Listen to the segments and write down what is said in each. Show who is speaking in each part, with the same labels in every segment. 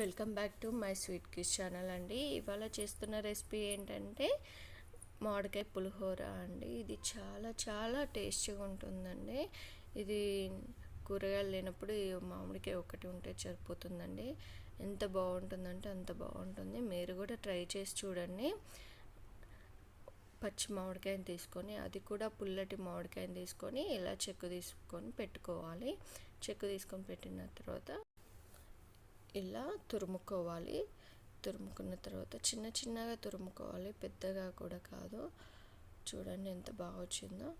Speaker 1: Welcome back to my sweet kiss channel అండి. ఇవాళ చేస్తున్న రెసిపీ ఏంటంటే మామిడికాయ పులిహోర అండి. ఇది చాలా చాలా టేస్టీగా ఉంటుందండి. ఇది కూరగాయలు లేనప్పుడు మామిడికాయ ఒకటి ఉంటే సరిపోతుందండి. ఎంత బాగుంటుందంటే అంత బాగుంటుంది. మీరు కూడా ట్రై చేసి చూడండి. పచ్చి మామిడికాయని తీసుకొని అది కూడా పుల్లటి మామిడికాయని తీసుకొని ఇలా చెక్కు తీసుకొని పెట్టుకోవాలి. చెక్కు తీసుకొని పెట్టిన తర్వాత ఇలా తురుముకోవాలి. తురుముకున్న తర్వాత చిన్న చిన్నగా తురుముకోవాలి. పెద్దగా కూడా కాదు. చూడండి ఎంత బాగా వచ్చిందో.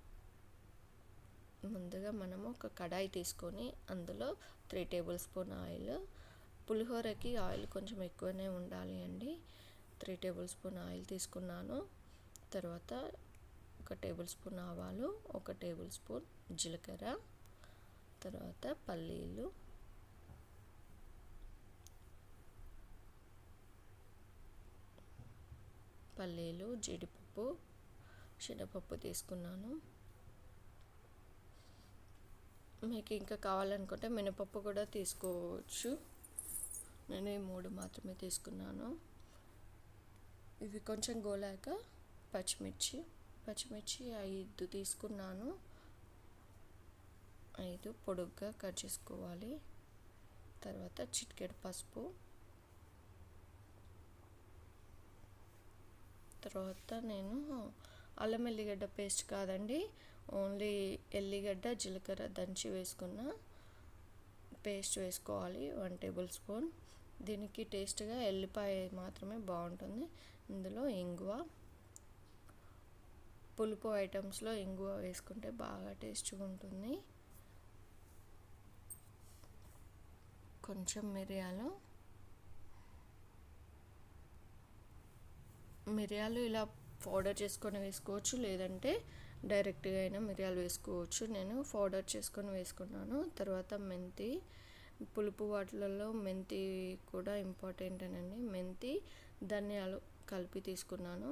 Speaker 1: ముందుగా మనము ఒక కడాయి తీసుకొని అందులో త్రీ టేబుల్ స్పూన్ ఆయిల్ పులిహోరకి ఆయిల్ కొంచెం ఎక్కువనే ఉండాలి అండి. త్రీ టేబుల్ స్పూన్ ఆయిల్ తీసుకున్నాను. తర్వాత ఒక టేబుల్ స్పూన్ ఆవాలు ఒక టేబుల్ స్పూన్ జీలకర్ర తర్వాత పల్లీలు పల్లీలు జీడిపప్పు శనగపప్పు తీసుకున్నాను. మీకు ఇంకా కావాలనుకుంటే మినపప్పు కూడా తీసుకోవచ్చు. నేను ఈ మూడు మాత్రమే తీసుకున్నాను. ఇవి కొంచెం గోలాక పచ్చిమిర్చి పచ్చిమిర్చి ఐదు తీసుకున్నాను. ఐదు పొడుగ్గా కట్ చేసుకోవాలి. తర్వాత చిటికెడు పసుపు. తర్వాత నేను అల్లం ఎల్లిగడ్డ పేస్ట్ కాదండి ఓన్లీ ఎల్లిగడ్డ జీలకర్ర దంచి వేసుకున్న పేస్ట్ వేసుకోవాలి వన్ టేబుల్ స్పూన్. దీనికి టేస్ట్గా ఎల్లిపాయ మాత్రమే బాగుంటుంది. ఇందులో ఇంగువ పులుపు ఐటమ్స్లో ఇంగువ వేసుకుంటే బాగా టేస్ట్గా ఉంటుంది. కొంచెం మిరియాలు మిరియాలు ఇలా పౌడర్ చేసుకొని వేసుకోవచ్చు లేదంటే డైరెక్ట్గా అయినా మిరియాలు వేసుకోవచ్చు. నేను పౌడర్ చేసుకొని వేసుకున్నాను. తర్వాత మెంతి పులుపు వాటిలలో మెంతి కూడా ఇంపార్టెంట్ అనండి. మెంతి ధనియాలు కలిపి తీసుకున్నాను.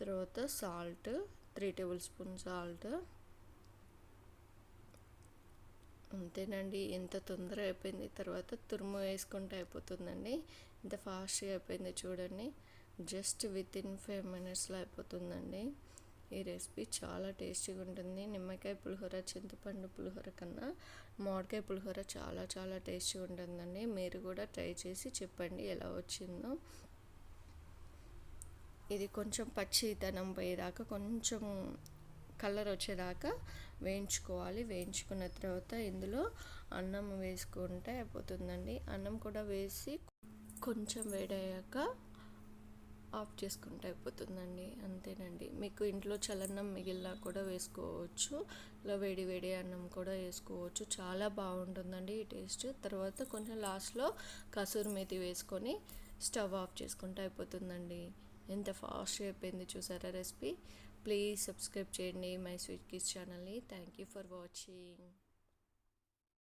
Speaker 1: తర్వాత salt three tablespoon salt. అంతేనండి ఎంత తొందర అయిపోయింది. తర్వాత తురుము వేసుకుంటే అయిపోతుందండి. ఇంత ఫాస్ట్గా అయిపోయింది చూడండి. జస్ట్ విత్ ఇన్ ఫైవ్ మినిట్స్లో అయిపోతుందండి. ఈ రెసిపీ చాలా టేస్టీగా ఉంటుంది. నిమ్మకాయ పులిహోర చింతపండు పులిహోర కన్నా మామిడికాయ పులిహోర చాలా చాలా టేస్టీగా ఉంటుందండి. మీరు కూడా ట్రై చేసి చెప్పండి ఎలా వచ్చిందో. ఇది కొంచెం పచ్చితనం పోయేదాకా కొంచెం కలర్ వచ్చేదాకా వేయించుకోవాలి. వేయించుకున్న తర్వాత ఇందులో అన్నం వేసుకుంటే అయిపోతుందండి. అన్నం కూడా వేసి కొంచెం వేడయ్యాక ఆఫ్ చేసుకుంటే అయిపోతుందండి. అంతేనండి. మీకు ఇంట్లో చలన్నం మిగిలినా కూడా వేసుకోవచ్చు. ఇలా వేడి వేడి అన్నం కూడా వేసుకోవచ్చు. చాలా బాగుంటుందండి ఈ టేస్ట్. తర్వాత కొంచెం లాస్ట్లో కసూరి మేతి వేసుకొని స్టవ్ ఆఫ్ చేసుకుంటే అయిపోతుందండి. ఎంత ఫాస్ట్ అయిపోయింది చూసారా రెసిపీ? ప్లీజ్ సబ్స్క్రైబ్ చేయండి మై స్వీట్ కిస్ ఛానల్ని. Thank you for watching.